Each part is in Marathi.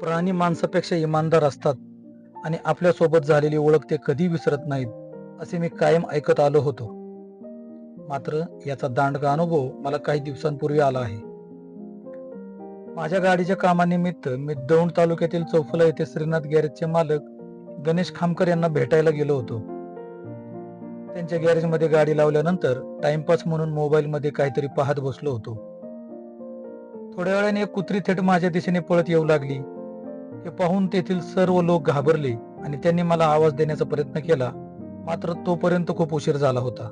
प्राणी माणसापेक्षा इमानदार असतात आणि आपल्यासोबत झालेली ओळख ते कधी विसरत नाहीत असे मी कायम ऐकत आलो होतो. मात्र याचा दांडगा अनुभव मला काही दिवसांपूर्वी आला आहे. माझ्या गाडीच्या कामानिमित्त मी दौंड तालुक्यातील चौफुला येथे श्रीनाथ गॅरेजचे मालक गणेश खामकर यांना भेटायला गेलो होतो. त्यांच्या गॅरेजमध्ये गाडी लावल्यानंतर टाइमपास म्हणून मोबाईलमध्ये काहीतरी पाहत बसलो होतो. थोड्या वेळाने एक कुत्री थेट माझ्या दिशेने पळत येऊ लागली. हे पाहून तेथील सर्व लोक घाबरले आणि त्यांनी मला आवाज देण्याचा प्रयत्न केला. मात्र तोपर्यंत खूप उशीर झाला होता.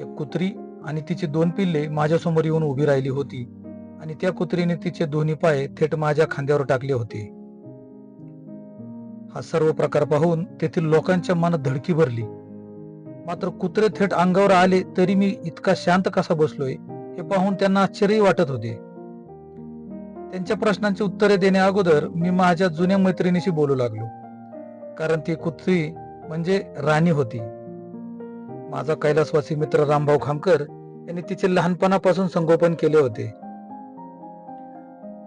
एक कुत्री आणि तिची दोन पिल्ले माझ्यासमोर येऊन उभी राहिली होती आणि त्या कुत्रीने तिचे दोन्ही पाय थेट माझ्या खांद्यावर टाकले होते. हा सर्व प्रकार पाहून तेथील लोकांच्या मनात धडकी भरली. मात्र कुत्रे थेट अंगावर आले तरी मी इतका शांत कसा बसलोय हे पाहून त्यांना आश्चर्य वाटत होते. त्यांच्या प्रश्नांची उत्तरे देण्या अगोदर मी माझ्या जुन्या मैत्रिणीशी बोलू लागलो. कारण ती कुत्री म्हणजे राणी होती. माझा कैलासवासी मित्र रामभाऊ खामकर यांनी तिचे लहानपणापासून संगोपन केले होते.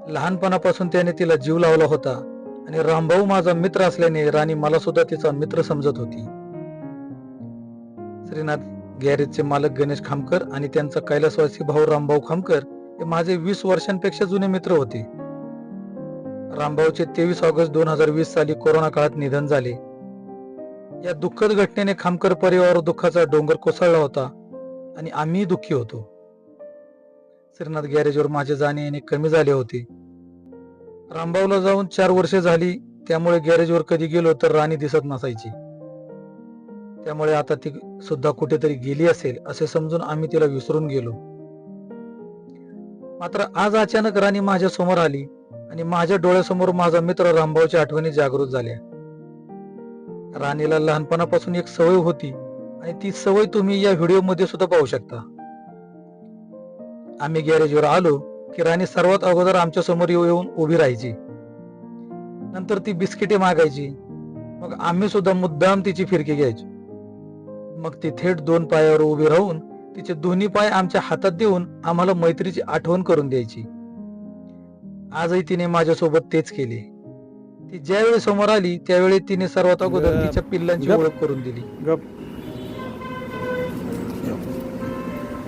लहानपणापासून त्याने तिला जीव लावला होता आणि रामभाऊ माझा मित्र असल्याने राणी मला सुद्धा तिचा मित्र समजत होती. श्रीनाथ गॅरेजचे मालक गणेश खामकर आणि त्यांचा कैलासवासी भाऊ रामभाऊ खामकर हे माझे वीस वर्षांपेक्षा जुने मित्र होते. रामभाऊचे तेवीस ऑगस्ट दोन हजार वीस साली कोरोना काळात निधन झाले. या दुःखद घटनेने खामकर परिवार दुःखाचा डोंगर कोसळला होता आणि आम्ही दुःखी होतो. श्रीनाथ गॅरेजवर माझे जाणे येणे कमी झाले होते. रामभाऊला जाऊन चार वर्षे झाली त्यामुळे गॅरेजवर कधी गेलो तर राणी दिसत नसायची. त्यामुळे आता ती सुद्धा कुठेतरी गेली असेल असे समजून आम्ही तिला विसरून गेलो. मात्र आज अचानक राणी माझ्यासमोर आली आणि माझ्या डोळ्यासमोर माझा मित्र रामभाऊच्या आठवणी जागृत झाल्या. राणीला लहानपणापासून एक सवय होती आणि ती सवय तुम्ही या व्हिडिओमध्ये सुद्धा पाहू शकता. आम्ही गॅरेजवर आलो की राणी सर्वात अगोदर आमच्यासमोर येऊन उभी राहायची. नंतर ती बिस्किटे मागायची. मग आम्ही सुद्धा मुद्दाम तिची फिरकी घ्यायची. मग ती थेट दोन पायावर उभी राहून तिचे दोन्ही पाय आमच्या हातात देऊन आम्हाला मैत्रीची आठवण करून द्यायची. आजही तिने माझ्यासोबत तेच केले. ती ज्यावेळी समोर आली त्यावेळी तिने सर्वात अगोदर. तिच्या पिल्लांची. ओळख करून दिली.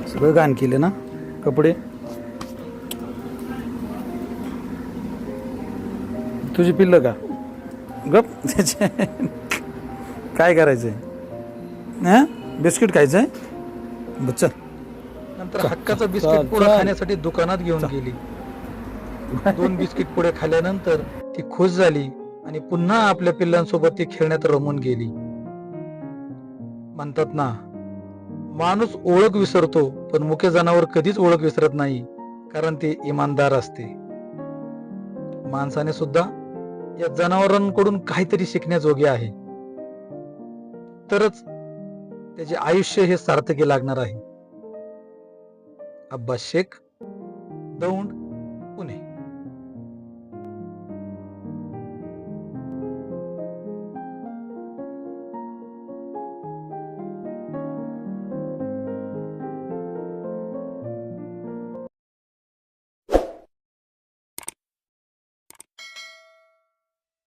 सगळं घाण केले ना? कपडे? तुझी पिल्लं का? गप. त्याचे काय करायचंय? बिस्किट खायचंय? चल. नंतर हक्काचा बिस्किट. खाण्यासाठी दुकानात घेऊन. गेली. दोन बिस्किट पुढे खाल्ल्यानंतर ती खुश झाली आणि पुन्हा आपल्या पिल्लांसोबत ती खेळण्यात रमून गेली. म्हणतात ना माणूस ओळख विसरतो पण मुख्य जनावर कधीच ओळख विसरत नाही कारण ते इमानदार असते. माणसाने सुद्धा या जनावरांकडून काहीतरी शिकण्याजोगे आहे. तरच त्याचे आयुष्य हे सार्थकी लागणार आहे. अब्बास शेख दौंड पुणे.